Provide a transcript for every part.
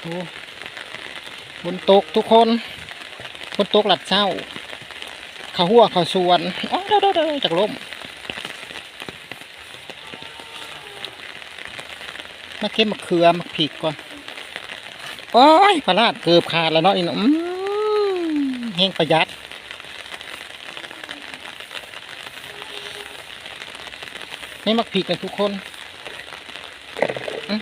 โอ้ฝนตกทุกคนฝนตกหลัดเช้าเขาหัวเขาสวนอ๋อเด้อเด้อเด้อจากลมมาเก็บมะเขือมะผิกก่อนโอ้ยปลาลาดเกือบขาดแล้วเนาะนี่เนอืมแห้งประหยัดนี่มักผิกกันทุกคนอื้อ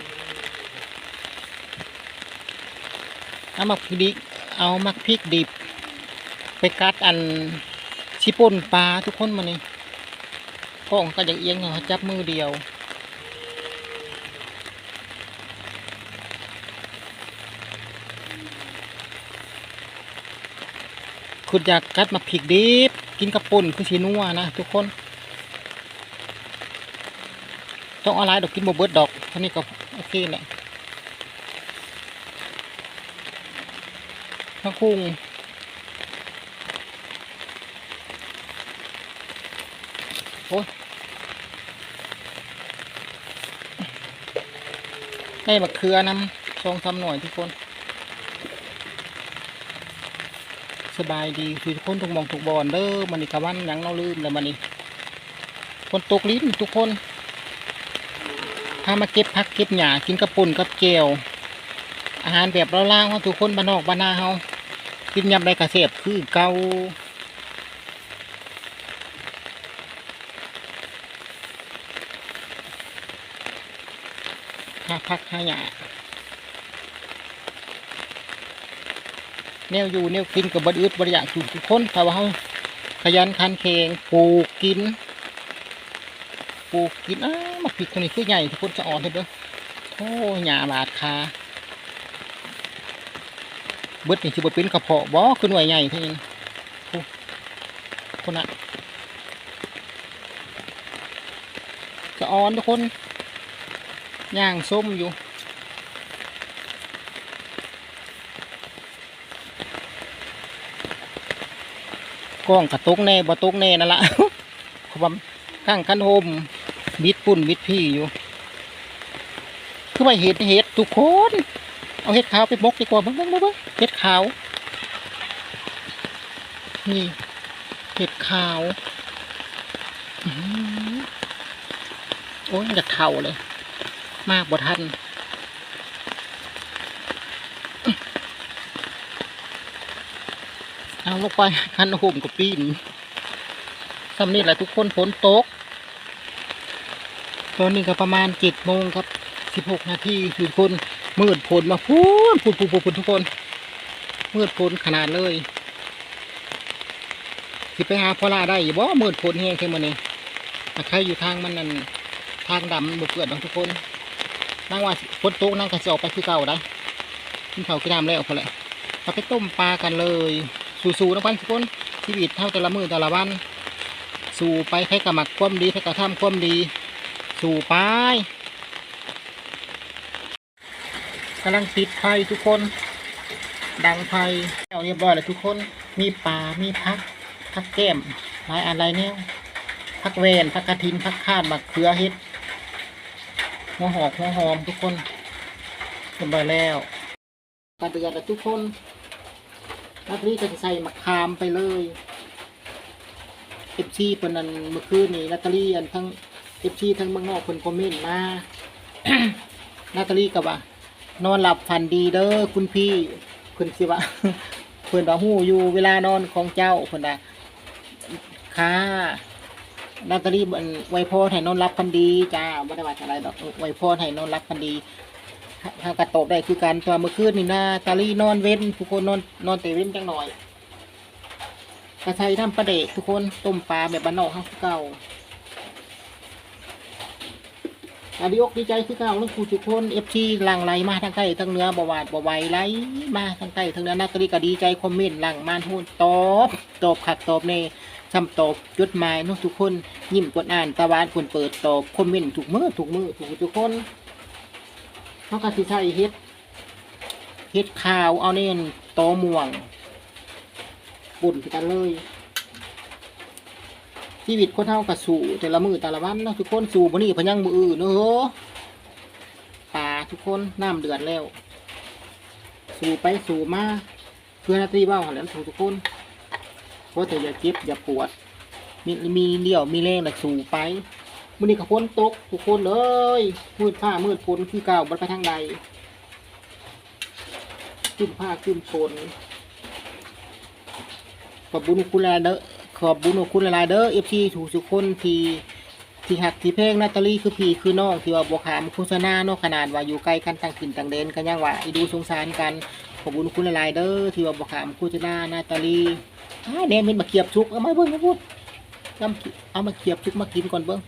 เอามักดิบเอามักพริกดิบ ไปกัดอันชิป่นปลาทุกคนมานี่ก้องก็อยากเอียงเขาจับมือเดียวคุณอยากกัดมักพริกดิบกินกระปุ่นคือชีนัวนะทุกคน ต้องเอาหลายดอกกินบ่เบิดดอกเท่านี้ก็โอเคแหละ มะคุงโอ้ยให้มะเขือนำสองสามหน่วยทุกคน สบายดีทุกคนทุกมองทุกบอนเด้อมันนี่กะวันยังเราลืมแล้วมันนี่คนตกลิ้นทุกคนถ้ามาเก็บพักเก็บหญ้ากินกระปุ่นกับเจวอาหารแบบเราล่างว่าทุกคนบ้านนอกบ้านนาเฮา กินยำไรกระเสบคือเกาหาพักหาหญ้าแนวอยู่แนวกินกับบดอึดบดอยากทุกทุกคนถ้าว่าเฮาขยันขันแข็งปลูกกินปลูกกินอ้ามาผิดคนนี้คือใหญ่ทุกคนจะอ่อนเถอะเด้อโอ้หญ้าบาดคา เบิดนี่สิบเป็นกระเพาะบ่คือหน่วยใหญ่ท่านี้คนน่ะจะอ่อนทุกคนย่างส้มอยู่กล้องกระตุกแน่บ่ตุกแน่นั่นละเพราะว่าข้างคันโฮมวิดปุ่นวิดพี่อยู่ คือไปเห็ดเห็ดทุกคน เอาเห็ดขาวไปมกดีกว่าเบิ้งเบิ้งเบิ้งเห็ดขาว นี่เห็ดขาวโอ้ยอยากเข่าเลย มากบทันเอาลงไปคันห่มกับปีนสำนี่แหละทุกคนฝนตก ตอนนี้ก็ประมาณเจ็ดโมงครับสิบหกนาทีทุกคน มืดฝนมาพูนพูนพูนพูนพูนทุกคน มืดฝนขนาดเลยสิไปหาพอลาได้อยู่บ่มืดฝนแห้งแค่มันนี่ใครอยู่ทางมันนั่นทางดำมันบ่เกิดดอกทุกคนนั่งว่าฝนตกนั่งก็จะออกไปคือเก่าได้กินเขาวกินน้ำแล้วพอแหละเราไปต้มปลากันเลย สู้ๆนะพันทุกคนชีวิตเท่าแต่ละมือแต่ละวัน สู่ไปใครกระหมักความดีใครกระทำความดี สู่ไป กำลังติดไฟทุกคน ดังไฟแล้วเรียบร้อยแล้วทุกคน มีปลา มีพัก พักแก้มหลายอะไรเนี่ยพักเวนพักกระทินพักคาดบักเขือเฮ็ดหัวหอกหัวหอมทุกคนเรียบร้อยแล้วการประหยัดแล้วทุกคนนักนี้ก็จะใส่มะขามไปเลยเอฟซีเพิ่นนั้นเมื่อคืนนี่ลอตเตอรี่อันทั้งเอฟซีทั้งเมืองนอกคนคอมเมนต์มานาตาลีกับว่า นอนหลับฝันดีเด้อคุณพี่คุณสิว่าเพิ่นว่าฮู้อยู่เวลานอนของเจ้าเพิ่นน่ะค่ะนาตาลีบนไวยพรให้นอนรับพันดีจ้าบ่ได้ว่าอะไรดอกไวยพรให้นอนรับพันดีถ้าถ้ากระตบได้คือการตัวเมื่อคืนนี่นาตาลีนอนเว้น ทุกคนนอนนอนแต่เว้นจังหน่อยกระชัยทำปลาเดกทุกคนต้มปลาแบบบ้านนอกเฮาคือเก่า อาดีอกดีใจคือเก่าแล้วครูทุกคนเอฟซีหลังไหลมาทางใต้ทางเนื้อบวาดบวไหวไหลมาทางใต้ทางเนื้อนักกรีก็ดีใจคอมเมนต์หลังมานพูนตอบตอบขัดตอบเน่ซ้ำตอบจดหมายน้องทุกคนยิ้มกดอ่านตะวันคนเปิดตอบคอมเมนต์ถูกมือถูกมือถูกทุกคนเขาก็สิใช้เฮ็ดเฮ็ดข่าวเอาเน่นตอม่วงปุ่นกันเลย ชีวิตคนเท่ากับสู่แต่ละมือแต่ละวันเนาะทุกคนสู่บ่นี่พยังมืออื่นเนอะป่าทุกคนน้ำเดือดแล้ว สู่ไปสู่มาเพื่อนาทีเบ้าหันแหล้วสู่ทุกคนเพราะแต่อย่าเจ็บอย่าปวด มีมีเดี่ยวมีแรงแต่สู่ไปมือนี้ก็ฝนตกทุกคนเลยมืดผ้ามืดฝนคือเก่าบ่ไปทางใดขึ้นผ้าขึ้นฝนขอบบุญคุณหลาเด้อ ขอบบุญอคุณหลายๆเด้อ FC ถูกทุคนที่ที่หักที่เพลงนาตาลีคือพี่คือน้องที่ว่าบ่ขามโฆษณาเนาะขนาดว่าอยู่ใกล้กันต่างถิ่นต่างแดนกันยังว่าอีดูสงสารกันขอบบุญคุณหลายๆเด้อที่ว่าบ่ขามโฆษณานาตาลีอ้าแหนมเป็นมาเกียบชุกเอามาเบิ่งมาพูดจำเอามาเคียบทุกมากินก่อนเบิ้ง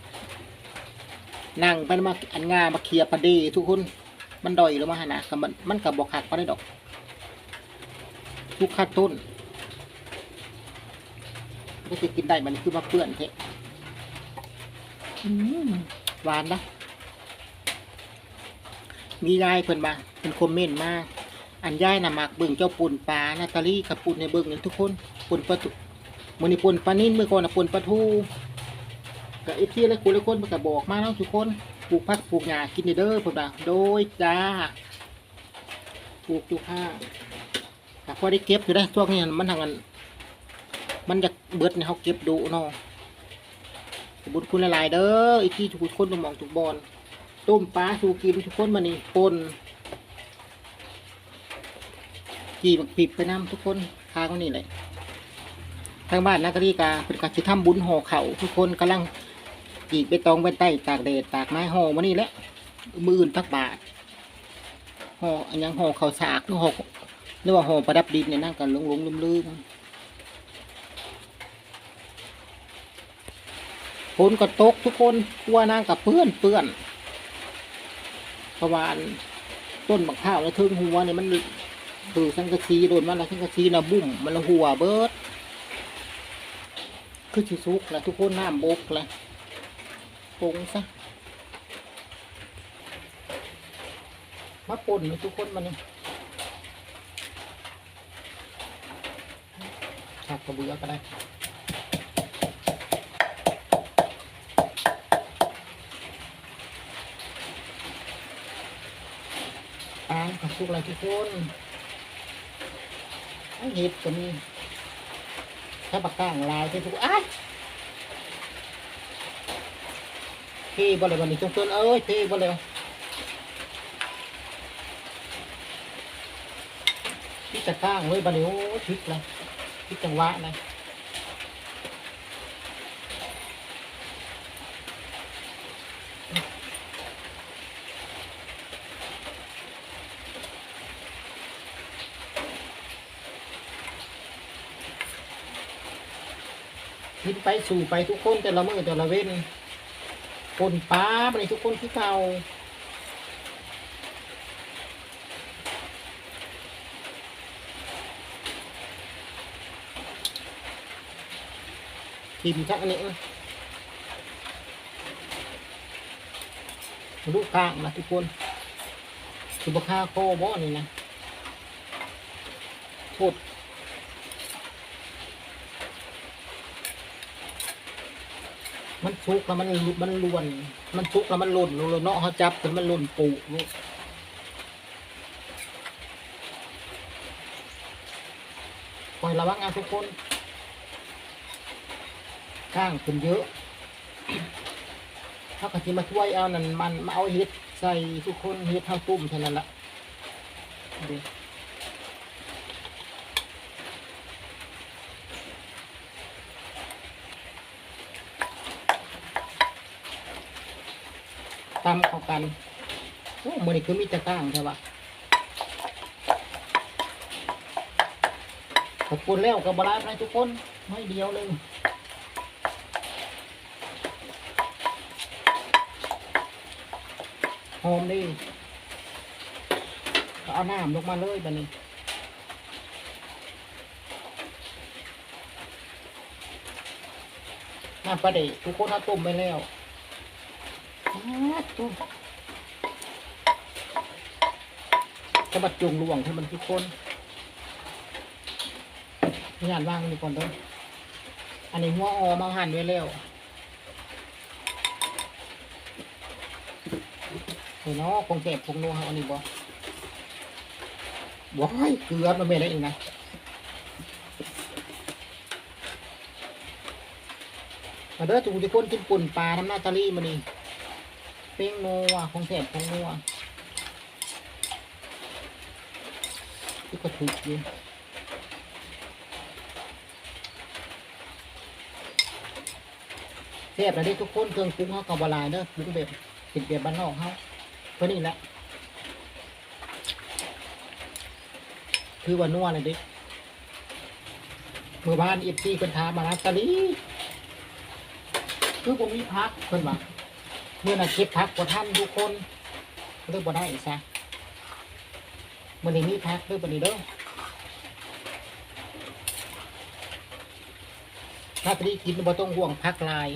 นั่งไปมาอันงามาเคียบประเดทุกคนมันดอยหรือมาหนากับมันมันกับบอกหักก็ได้ดอกทุกขั้นต้น ก็จะกินได้มันคือมาเปื้อนเทะอืมหวานนะมียายเพิ่นมาเป็นคอมเมนต์มากอันยายน่ะมักเบิ่งเจ้าปุ่นปลานาตาลีกับปุ่นในเบิ่งนี่ทุกคนปุ่นปลาตุมันนี่ปุ่นปลานิ่นเมื่อก่อนน่ะปุ่นปลาทูกับเอฟซีและคุณและคนมันก็บอกมาแล้วทุกคนปลูกพักปลูกหญ้ากินเด้อเพิ่นว่าโดยจ้าปลูกทุกข้างแต่พอได้เก็บอยู่ได้ช่วงนี้มันทางกัน มันจะเบิดในเขาเก็บดูเนาะบุญคุณหลายเด้ออีกที่ทุกคนต้องมองทุกบอลต้มปลาสูกินทุกคนมานี่ปนกี่บักปิบไปน้ำทุกคนค้างนี่เลยทางบ้านนักรีกาเป็นการจะทำบุญห่อเขาทุกคนกำลังจีกไปตองไปใต้ตากแดดตากไม้ห่อมานี่แหละมืออื่นตักบาทห่ออันยังห่อเขาสากหรือห่อหรือว่าห่อประดับดินเนี่ยนั่งกันหลงหลงลืมลืม ฝนก็ตกทุกคนกลัวนั่งกับเพื่อนเปื้อนประมาณต้นบักข้าวแล้วทึ่งหัวเนี่ยมันคือสังกะสีโดนมันแล้วสังกะสีนะบุ่มมันละหัวเบิดคือชิซุกแล้วทุกคนน้ำบกแล้วปรุงซะมาป่นเลยทุกคนมานี่ขับกระเบือก็ได้ ทุกอะไรทุกคนเห็ดก็มีถ้าปากกางลายที่ทุกอ้ายพี่บ่เลยวันนี้จงตือนเอ้ยพี่บ่เลยพี่จะก้างเลยบันนี้โอ้ยพลิกเลยพลิกจังหวะเลย คิดไปสู่ไปทุกคนแต่ละมือแต่ละเว้นคนป้าบันนี้ทุกคนที่เก่าทิมชักนี้ลูกกลางนะทุกคนสุบคาโคบ่นี่นะโทษ มันชุกแล้วมันมันลวน มันชุกแล้วมันหล่นลงเนาะเขาจับจนมันหล่นปูลูกคอยระวังเอาทุกคน ข้างเป็นเยอะ ถ้ากะทิมาช่วยเอานั่นมันมาเอาเห็ดใส่ทุกคนเห็ดเท่าตุ้มเท่านั้นละเตำเข้ากันโอ้มันนี่คือมีแต่ก้างใช่ปะขอบคุณแล้วกับบาลานซ์ทุกคนไม่เดียวเลยหอมดีเอาน้ำลงมาเลยบันนี้น้ำปลาเด็กทุกคนเอาต้มไปแล้ว ตุ้มจะบัดจุงลวงให้มันทุกคนนี่อ่านว่างนี่ก่อนเด้ออันนี้หัวออมาหั่นไว้แล้วเฮ้ยเนาะคงเก็บคงนัวเอาอันนี้บ่ว้ายเกลือมันไม่ได้เองนะมาเด้อถูกจะพ่นกินปุ่นปลาน้ำหน้าตาลีมานี่ ป้งนัวของแสบของนัวที่ก็ถูกอยู่แซ่บแล้วเด้ทุกคนเครื่องปรุงเขากับบลายเด้อปรุงแบบติดแบบบ้านนอกเขาเพื่อนี่แหละคือว่านัวเลยดิเมื่อบ้านเอฟซีเป็นทามาลาตาลีคือผมมีพักเพิ่นว่า เมื่อน่ะเก็บพักกว่าท่านทุกคนเลิกบ่ได้อีกซะมื่อนี้มีพักเลิกบ่นี้เด้อถ้าตาลีกินบ่ต้องห่วงพักลาย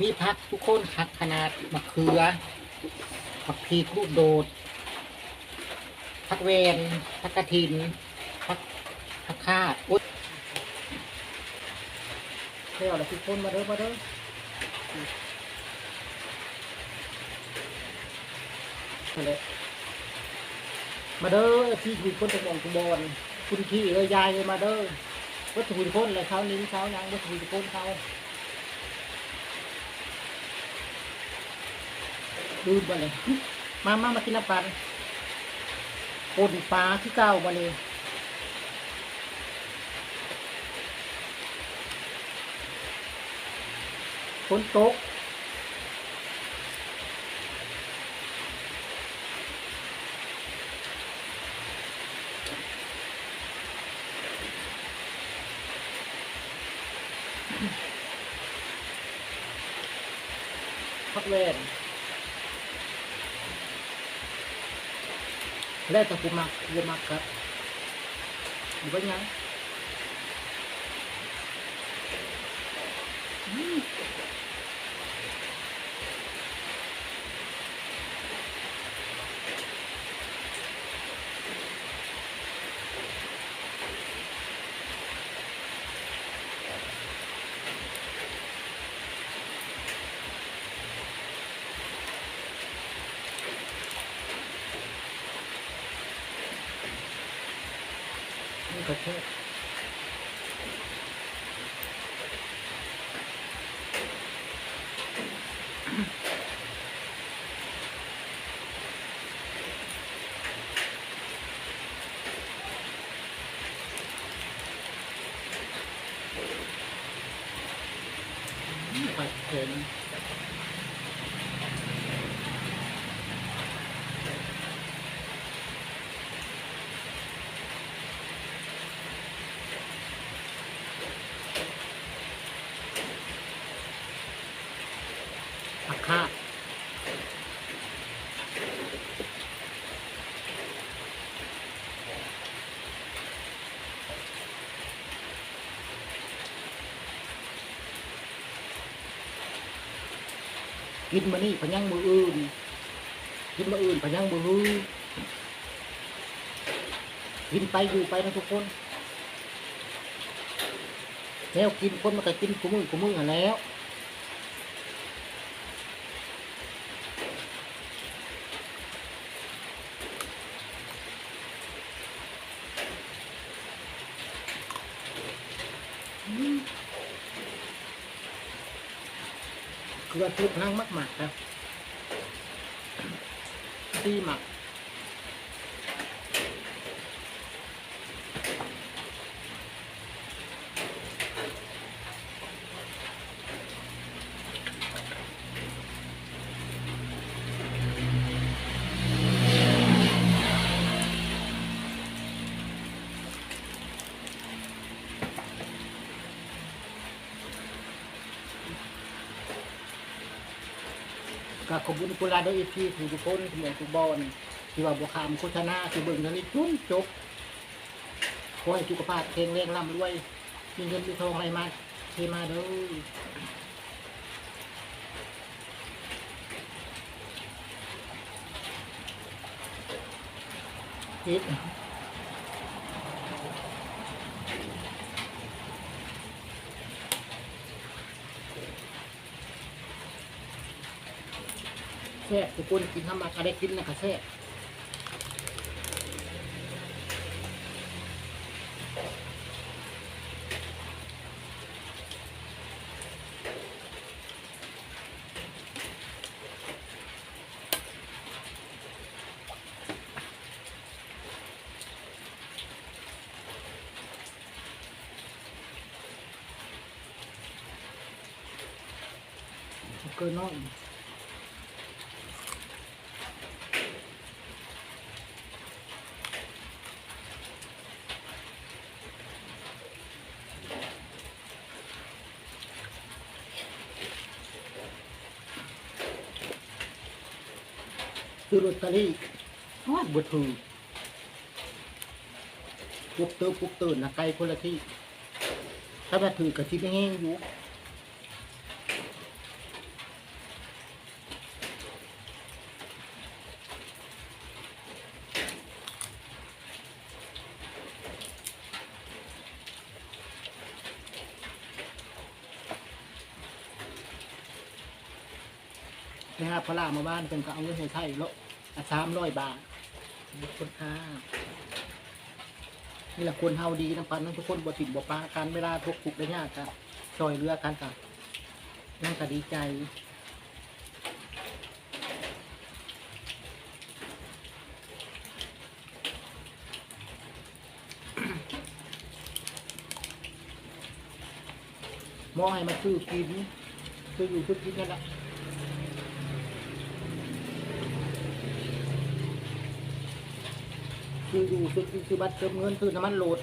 มีพักทุกคนพักขนาดมะเขือมะพริกลูกโดดพักเวนพักกระถินพักพักคาดอุ๊ยเที่ยวแล้วทุกคนมาเด้อมาเด้อ มาเลยมาเด้อที่ถูกคนตะมองตุบอลคุณพี่เอ้ยยายเลยมาเด้อวัตถุดิบคนเลยเขานิ้วเขายังวัตถุดิบคนเขาดูมาเลยมามามากินน้ำปันปนปลาที่เก้าวันนี้ฝนตก แล้วแต่กูมักกูมักครับอยู่เป็นยัง กินมานี่พยังมืออื่น กินมาอื่นพยังมือฮือกินไปอยู่ไปนะทุกคน แล้วกินคนมันก็กินกูมือกูมือหันแล้ว ทุกนั่งมากหมักครับตีหมัก ขอบคุณกุลาโดยอีพีทุกคนเหมือนทุกบอลที่ว่าบวคามโฆษณาที่เบิ่งนั้นนี่จุ้นจบขอให้สุขภาพแข็งแรงร่ำรวยมีเงินมีทองอะไรมาเทมาเด้อคิด แซ่บทุกคนกินน้ำมาก็ได้กินนะก็แซ่บก็น้อย ลอตเตอรี่ฮอดบ่ถูกปุ๊บเติปุ๊บเตื่นะไกลคนละที่ถ้ามาถือกระชิบแห้งอยู่นะฮะพระรามาบ้านเป็นก็เอาเงินให้ไทยและ สามร้อยบาทขอบคุณค่านี่แหละคนเฮาดีนะปันนั้นทุกคนบ่ติดบ่ปากันเวลาทุกขุกได้ยากกันช่วยเหลือกันกันนั่นก็ดีใจมอให้มาซื้อกินซื้ออยู่ซื้อกินนั่นแหละ ซื้ออยู่ซื้อกินซื้อบัตรเติมเงินซื้อน้ำมันโหลด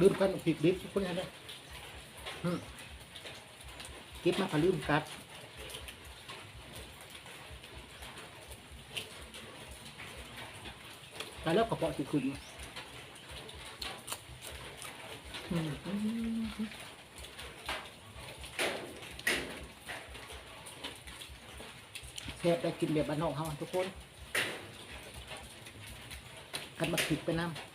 ลืมกันผิดลิฟต์คนนี้นะอืมเก็บมาก็ลืมกัด แต่แล้วกระเพาะสิคุณอืมอืมแซ่บได้กินแบบบ้านนอกเขาทุกคนกันมาผิดไปน้ำ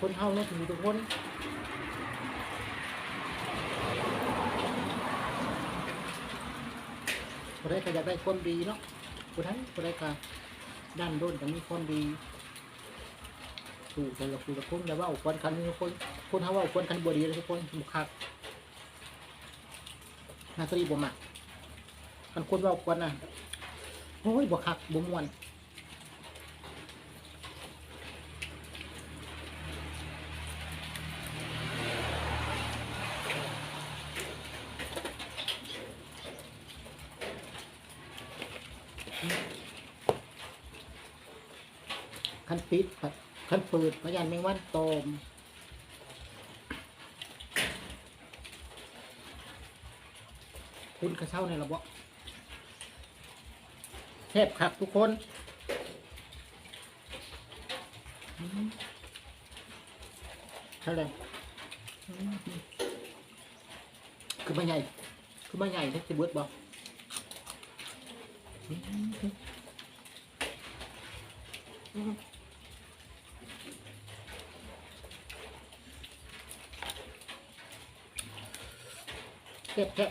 คนเฮาเนี่ยถึงทุกคนคนใดก็อยากได้คนดีเนาะคนใดคนใดก็ด้านด้นแต่มีคนดีถูกแต่ละคนละคนอย่ว่าคนคันทุกคนคนเฮาว่าคนคันบดีเลยทุกคนบุคคักนาตรีบ่มักคันคนว่าคนน่ะโอ้ยบ่คักบ่ม่วน นปิดคันเปิดพยานแมงวันตอมคุณกระเช้าในระบบแทบครับทุกคนเท่าไรคือมาใหญ่ คือมาใหญ่แท็กซี่เบิร์ดบอกอืม อืมแทบแทบ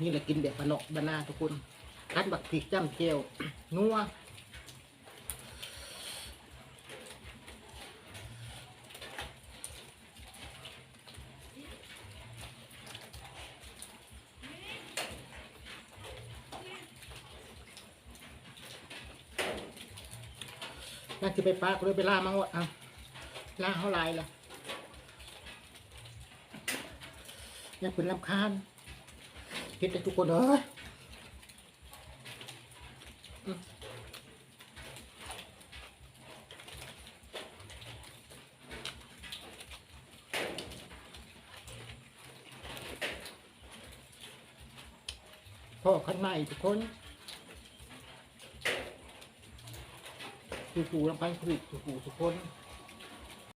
นี่แหละกินแบบบานนอกบานนาทุกคนคันบักพริกจ้ำเจียวนัว น่าจะไปปากเลยไปล่ามังวะอะล่าเขาลายละอย่าเป็นลำคาญคิดแต่ทุกคนเอ้ยอืมพ่อขันใหม่ทุกคน สู่ๆลำพังผลิตสู่ๆทุกคน